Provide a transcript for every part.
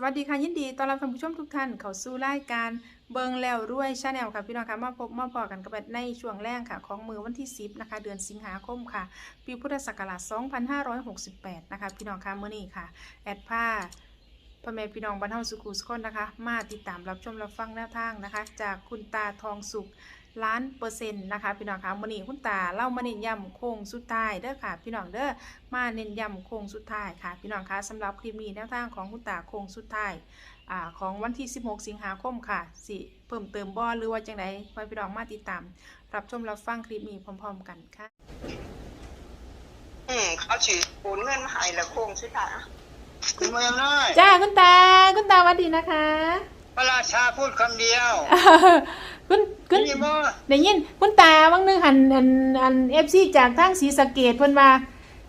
สวัสดีค่ะยินดีต้อนรับท่านผู้ชมทุกท่านเข้าสู่รายการเบิงแล้วรวยชาแนลค่ะพี่น้องค่ะมาพบมาพอกันกับในช่วงแรกค่ะ ของมือวันที่ 10นะคะเดือนสิงหาคมค่ะ ปีพุทธศักราช2568 นะคะพี่น้องค่ะเมื่อนี้ค่ะ แอดผ้าพ่อแม่พี่น้องบรรเทาสุขุสคนนะคะ มาติดตามรับชมรับฟังแนวทางนะคะ จากคุณตาทองสุข ล้านเปอร์เซ็นต์นะคะพี่น้องค่ะมื่อนี้คุณตาเล่ามาเน้นย้ำโค้งสุดท้ายเด้อค่ะ พี่น้องเด้อมาเน้นย้ำโค้งสุดท้ายค่ะ พี่น้องคะสำหรับคลิปนี้แนวทางของคุณตาโค้งสุดท้ายอ่าของวันที่ 16 สิงหาคมค่ะสิเพิ่มเติมบ่หรือว่าจังไดไว้พี่น้องมาติดตาม รับชมรับฟังคลิปนี้พร้อม ๆ กันค่ะ อืมเขาฉีดปูนเงินมาให้แล้วโค้งสุดท้ายอะคุณเมืองน้อยจ้าคุณตาคุณตาหวัสดีนะคะ พระราชาพูดคำเดียว คุณคุณนี่บ่ได้ยินคุณตาบางนึงหันอันอันเอฟซีจากทางศรีสะเกดเพิ่นว่า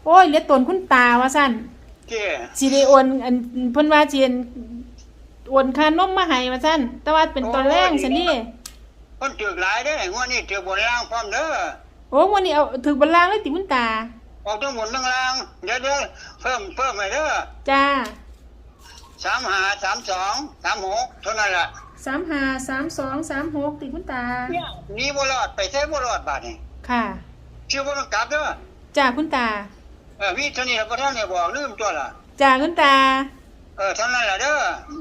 โอ้ยเหลือตนคุณตาว่าซั่นเจ้สิได้โอนอันเพิ่นว่าสิโอนค่านมมาให้ว่าซั่นแต่ว่าเป็นตอนแรกซั่นนี่คนถือหลายเด้องวดนี้ถือบนล่างพร้อมเด้อโอ้วันนี้เอาถึกบัลลังก์เลยติคุณตาออกทั้งบนทั้งล่างเดี๋ยวเดี๋ยวเพิ่มเพิ่มไปเด้อจ้าสามหาสามสองสามหกเท่านั้นล่ะ สามห้าสามสองสามหกติคุณตาหนี่บ่รอดไปใช้บ่รอดบาดนี้ค่ะชื่อบ่ต้องกลับเด้อจ้าคุณตาเออมีเท่านี้บ่ท่านได้บอกลืมตัวล่ะจ้าคุณตา เออเท่านั้นล่ะเด้อ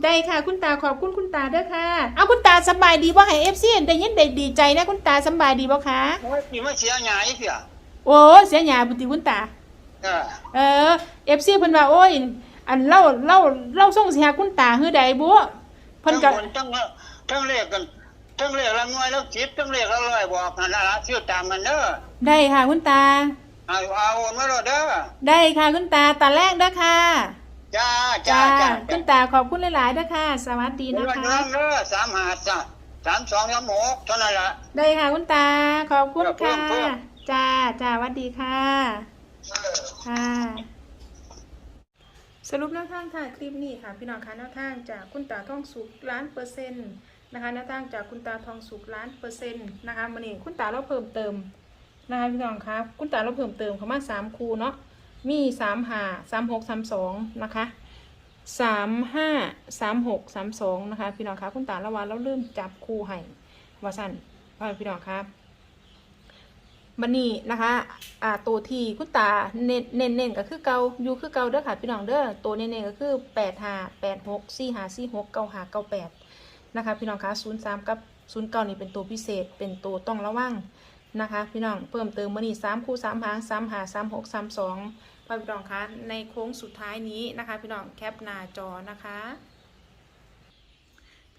ได้ค่ะคุณตาขอบคุณคุณตาเด้อค่ะ เอาคุณตาสำบายดีบ่ให้เอฟซีได้ยินได้ดีใจนะคุณตาสำบายดีบ่คะ โอ้ยสิมาเสียหายเสียโอ้เสียหยาบุติคุณตา เออเออเอฟซีเพิ่นว่าโอ้ย อันเล่าเล่าเล่าส่งสิหาคุณตาฮือใดบ่ เพิ่นก็ทั้งบนทั้งทั้งเลขกันทั้งเลขละหน่วยแล้วจิตทั้งเลขละร้อยบอกนั่นล่ะชื่อตามกันเด้อได้ค่ะคุณตา เอาเอาโอนมาโลดเด้อได้ค่ะคุณตาตาแรกเด้อค่ะจ้าจ้าจ้าจ้าคุณตาขอบคุณหลายๆเด้อค่ะ สวัสดีดีนะนะคะคะ เด้อสามหาจ้าสามสองสามหกเท่านั้นละได้ค่ะคุณตา ขอบคุณเพิ่ค่ะมเพิ่ม จ้าจ้าสวัสดีค่ะ ค่ะ สรุปแนวทางถ่ายคลิปนี้ค่ะ พี่น้องคะแนวทางจากคุณตาทองสุกล้านเปอร์เซ็นต์นะคะแนวทางจากคุณตาทองสุกล้านเปอร์เซ็นต์นะคะมันนี่คุณตาเราเพิ่มเติมนะคะพี่น้องคะคุณตาเราเพิ่มเติมเข้ามาสามคูเนาะมีสามห้าสามหกสามสองนะคะสามห้าสามหกสามสองนะคะพี่น้องคะคุณตาละวันเราเริ่มจับคูให้ว่าสั่นพี่น้องคะบั นนี้นะคะอ่าตัวที่คุณตาเน้นเน้นก็คือเกาอยู่คือเกาเด้อค่ะพี่น้องเด้อตัวเน้นเน้นก็คือแปดห้าแปดหกสี่ห้าสี่หกเก้าห้าเก้าแปดนะคะพี่น้องคะศูนย์สามกับศูนย์เก้านี่เป็นตัวพิเศษเป็นตัวต้องระวังนะคะพี่น้องเพิ่มเติมมานี่สามคู่สามหางสามหาสามหกสามสองพี่น้องคะในโค้งสุดท้ายนี้นะคะ พี่น้องแคปหน้าจอนะคะ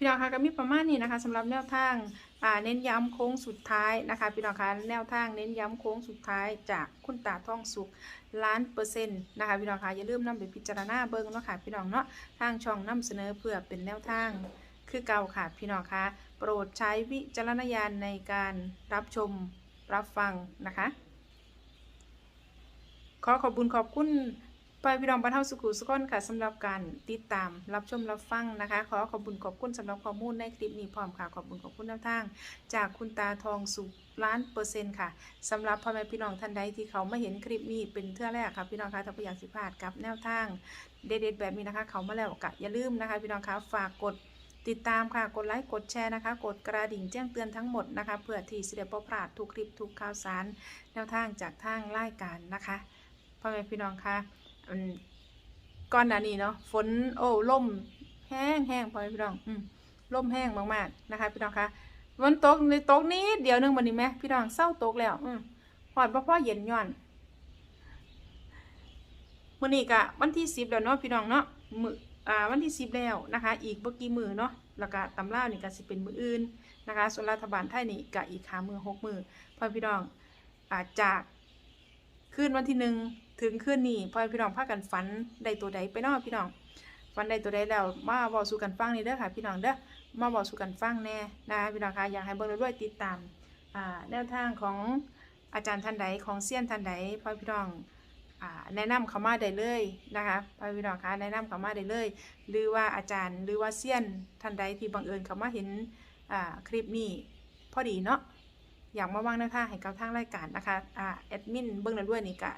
พี่น้องคะก็มีประมาณนี้นะคะสำหรับแนวทางเน้นย้ำโค้งสุดท้ายนะคะ พี่น้องคะแนวทางเน้นย้ำโค้งสุดท้ายจากคุณตาท่องสุขล้านเปอร์เซ็นต์นะคะพี่น้องคะอย่าลืมนำไปพิจารณาเบิ้งเนาะค่ะพี่น้องเนาะทางช่องนำเสนอเพื่อเป็นแนวทางคือเก่าค่ะพี่น้องคะโปรดใช้วิจารณญาณในการรับชมรับฟังนะคะ ขอขอบคุณขอบคุณ ไปพี่น้องบรรเทาสุขุสุขนค่ะสำหรับการติดตามรับชมรับฟังนะคะ ขอขอบคุณขอบคุณสำหรับข้อมูลในคลิปนี้พร้อมค่ะขอบคุณขอบคุณแนวทาง จากคุณตาทองสุขล้านเปอร์เซ็นต์ค่ะสำหรับพ่อแม่พี่น้องท่านใดที่เขาไมาเห็นคลิปนี้เป็นเทื่อแรกค่ะพี่น้องคะถ้าไม่อยากสิพลาดกับแนวทางเด็ดๆแบบนี้นะคะ เขามาแล้วก็อย่าลืมนะคะ พี่น้องคะฝากกดติดตามค่ะ กดไลค์ กดแชร์นะคะ กดกระดิ่งแจ้งเตือนทั้งหมดนะคะ เพื่อที่สิได้บ่พลาดทุกคลิปทุกข่าวสาร แนวทางจากทางรายการนะคะ พ่อแม่พี่น้องคะ อืมก่อนหน้านี้เนาะฝนโอ้ล่มแห้งแห้งพอพี่น้องอืมล่มแห้งมากๆนะคะ พี่น้องคะวันตกในตกนี้เดี๋ยวหนึงวันนี้ไหมพี่น้องเศร้าตกแล้ว อืมหอดพ่อพ่อเย็นย่อนมื่อนี้กะวันที่สิบแล้วเนาะพี่น้องเนาะมืออ่าวันที่สิบแล้วนะคะ อีกเมื่อกี้มือเนาะแล้วก็ตำรานี่ก็สิเป็นมืออื่นนะคะ ส่วนรัฐบาลไทยนี่กะอีกขามือหกมือพ่อพี่น้องอาจาก คืนวันที่หนึ่งถึงคืนนี้พอพี่น้องพากันฝันได้ตัวใดไปเนาะพี่น้องฝันได้ตัวใดแล้วมาบอกสู่กันฟังนี่เด้อค่ะพี่น้องเด้อมาบอกสู่กันฟังแน่นะคะพี่น้องคะอยากให้เบิ่งด้วยติดตามอ่าแนวทางของอาจารย์ท่านใดของเซียนท่านใดพอพี่น้องแนะนำเขามาได้เลยนะคะพอพี่น้องคะแนะนำเขามาได้เลย หรือว่าอาจารย์หรือว่าเซียนท่านใดที่บังเอิญเขามาเห็นคลิปนี้พอดีเนาะ อยากมาวางแนวทางให้กับทางรายการนะคะอ่าแอดมินเบิ้งแล้วด้วยนี่ก็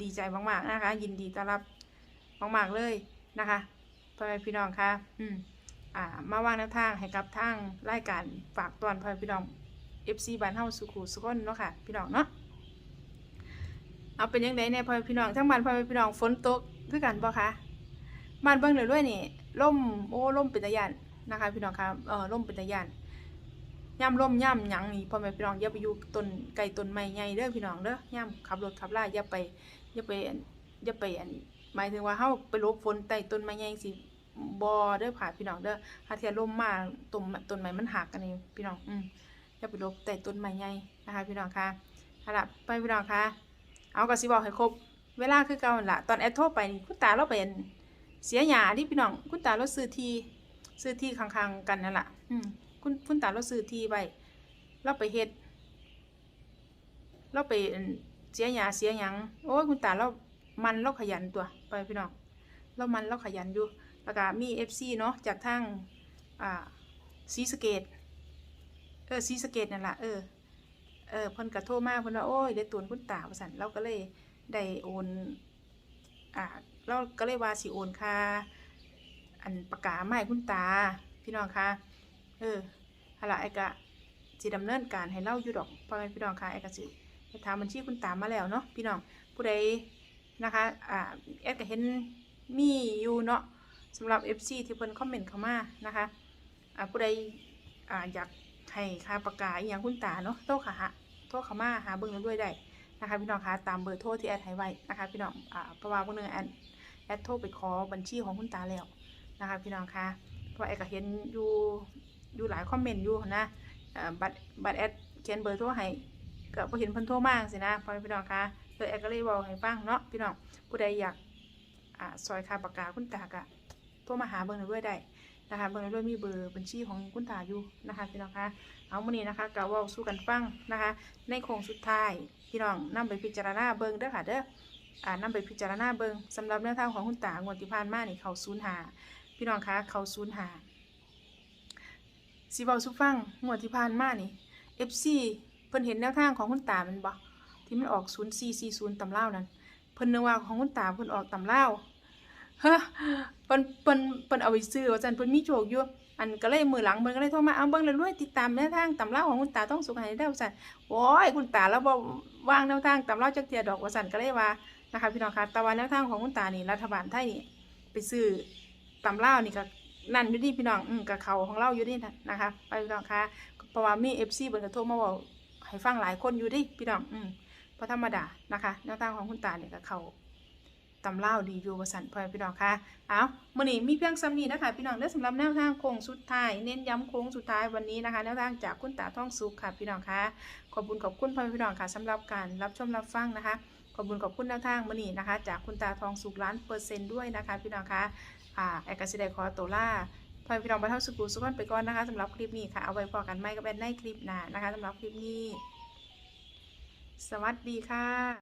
ดีใจมากๆนะคะ ยินดีต้อนรับมากๆเลยนะคะพ่อแม่พี่น้องคะอืมอ่ามาวางแนวทางให้กับทางรายการฝากตอนพ่อแม่พี่น้อง FC บ้านเฮาสุขุสุขนเนาะค่ะพี่น้องเนาะเอาเป็นยังไงเนี่ยพ่อแม่พี่น้องทั้งบ้านพ่อแม่พี่น้องฝนตกคือกันบ่คะบ้านเบิ่งเลยด้วยนี่ล่มโอ้ล่มเป็นตะยานนะคะ พี่น้องคะเออล่มเป็นตะยาน ย่ำล่มย่ำหยังนี่พ่อแม่พี่น้องอย่าไปอยู่ต้นไก่ต้นไม้ใหญ่เด้อพี่น้องเด้อย่ำขับรถขับลาอย่าไปอย่าไปอย่าไปอันหมายถึงว่าเฮาไปลบฝนใต้ต้นไม้ใหญ่สิบ่เด้อผ่าพี่น้องเด้อถ้าเทียลมมาต้นต้นไม้มันหักกันนี่พี่น้องอืมอย่าไปลบแต่ต้นไม้ใหญ่นะคะพี่น้องคะเอาละไปพี่น้องคะเอากระสิบอกให้ครบ เวลาคือเก่าหั่นละตอนแอดโทรไปคุณตาเราเป็นเสียหยาที่พี่น้องคุณตาเราซื้อที่ซื้อที่ข้างๆกันนั่นแหละอืม คุณคุณตาเราซื้อที่ไว้เราไปเฮ็ดเราไปเสียหยาเสียหยังโอ้ยคุณตาเรามันเราขยันตัวไปพี่น้องเรามันเราขยันอยู่แล้วก็มีเอฟซีเนาะจากทางอ่าซีสเกตเออซีสเกตนั่นแหละเออเออพนกระโทรมาเพิ่นว่าโอ้ยได้ตวนคุณตาว่าซั่นเราก็เลยได้โอนอ่าเราก็เลยว่าสิโอนค่าอันประกามาให้คุณตาพี่น้องคะ เออหั่นล่ะไอ้กะสิดำเนินการให้เล่าอยู่ดอกพ่อแม่พี่น้องค่ะไอ้กะสิไปถามบัญชีคุณตามาแล้วเนาะพี่น้องผู้ใดนะคะอ่าแอดก็เห็นมีอยู่เนาะสำหรับ FC ที่เพิ่นคอมเมนต์เข้ามานะคะอ่าผู้ใดอ่าอยากให้ค่าประกาศอย่างคุณตาเนาะโทรขาหาโทรเขามาหาเบิ้งเราด้วยได้นะคะพี่น้องคะตามเบอร์โทรที่แอดให้ไว้นะคะพี่น้องอ่าเพราะว่าเมื่อนึงแอดแอดโทรไปขอบัญชีของคุณตาแล้วนะคะพี่น้องคะเพราะแอดก็เห็นอยู่ อยู่หลายคอมเมนต์อยู่นะบัตรบัตรแอดเขียนเบอร์โทรให้ก็บ่เห็นเพิ่นโทรมากสินะพอพี่น้องคะเลยแอดก็เลยบอกให้ฟังเนาะพี่น้องผู้ใดอยากอ่าซอยค่าประกาศคุณตากะโทรมาหาเบิ้งเราด้วยได้นะคะเบิ้งเราด้วยมีเบอร์บัญชีของคุณตาอยู่นะคะพี่น้องคะเอามื่อนี้นะคะกะว่าสู้กันฟังนะคะ ในโค้งสุดท้ายพี่น้องนำไปพิจารณาเบิงเด้อค่ะเด้ออ่านำไปพิจารณาเบิงสำหรับแนวทางของคุณตางวดที่ผ่านมานี่เขาศูนย์หาพี่น้องคะเขาศูนย์หา สีเบาสู้ฟังงวดที่ผ่านมานี่ FC เพิ่นเห็นแนวทางของคุณตามันบ่ที่มันออก0440ตำเล่านั้นเพิ่นนึกว่าของคุณตาเพิ่นออกตำเล่าเฮ้อเพิ่นเพิ่นเพิ่นเอาไปซื้อว่าซั่นเพิ่นมีโชคอยู่อันก็เลยมือหลังเบิ่งก็เลยโทรมาเอาเบิ่งเลยด้วยติดตามแนวทางตำราของคุณตาต้องสุขให้ได้ว่าซั่นโอ้ยคุณตาแล้วบ่วางแนวทางตำราจักเทียดอกว่าซั่นก็เลยว่านะคะพี่น้องคะแต่ว่าแนวทางของคุณตานี่รัฐบาลไทยนี่ไปซื้อตำรานี่ก็ นั่นอยู่ดีพี่น้องอืมกับเขาของเราอยู่ดีนะคะ ไปพี่น้องคะเพราะว่ามี FC เบิ่นก็โทรมาบอกให้ฟังหลายคนอยู่ดิพี่น้องอืมเพราะธรรมดานะคะแนวทางของคุณตาเนี่ยก็เขาตำเล่าดีอยู่ว่าซั่นพ่อแม่พี่น้องคะเอามื่อนี้มีเพียงซ้ำนี้นะคะ พี่น้องเด้อสำหรับแนวทางโค้งสุดท้ายเน้นย้ำโค้งสุดท้ายวันนี้นะคะแนวทางจากคุณตาท่องสุขค่ะพี่น้องคะขอบคุณขอบคุณพ่อพี่น้องค่ะสำหรับการรับชมรับฟังนะคะ ขอบคุณขอบคุณแนวทางมื่อนี้นะคะ จากคุณตาทองสุขล้านเปอร์เซ็นต์ด้วยนะคะ พี่น้องค่ะ อ่าแอกซิไดคอโตล่าพอยพี่น้องบรรเทาสุกูสุขนไปก่อนนะคะสำหรับคลิปนี้ค่ะ เอาไว้พอกันไหมกับแอนในคลิปหน้านะคะสำหรับคลิปนี้ สวัสดีค่ะ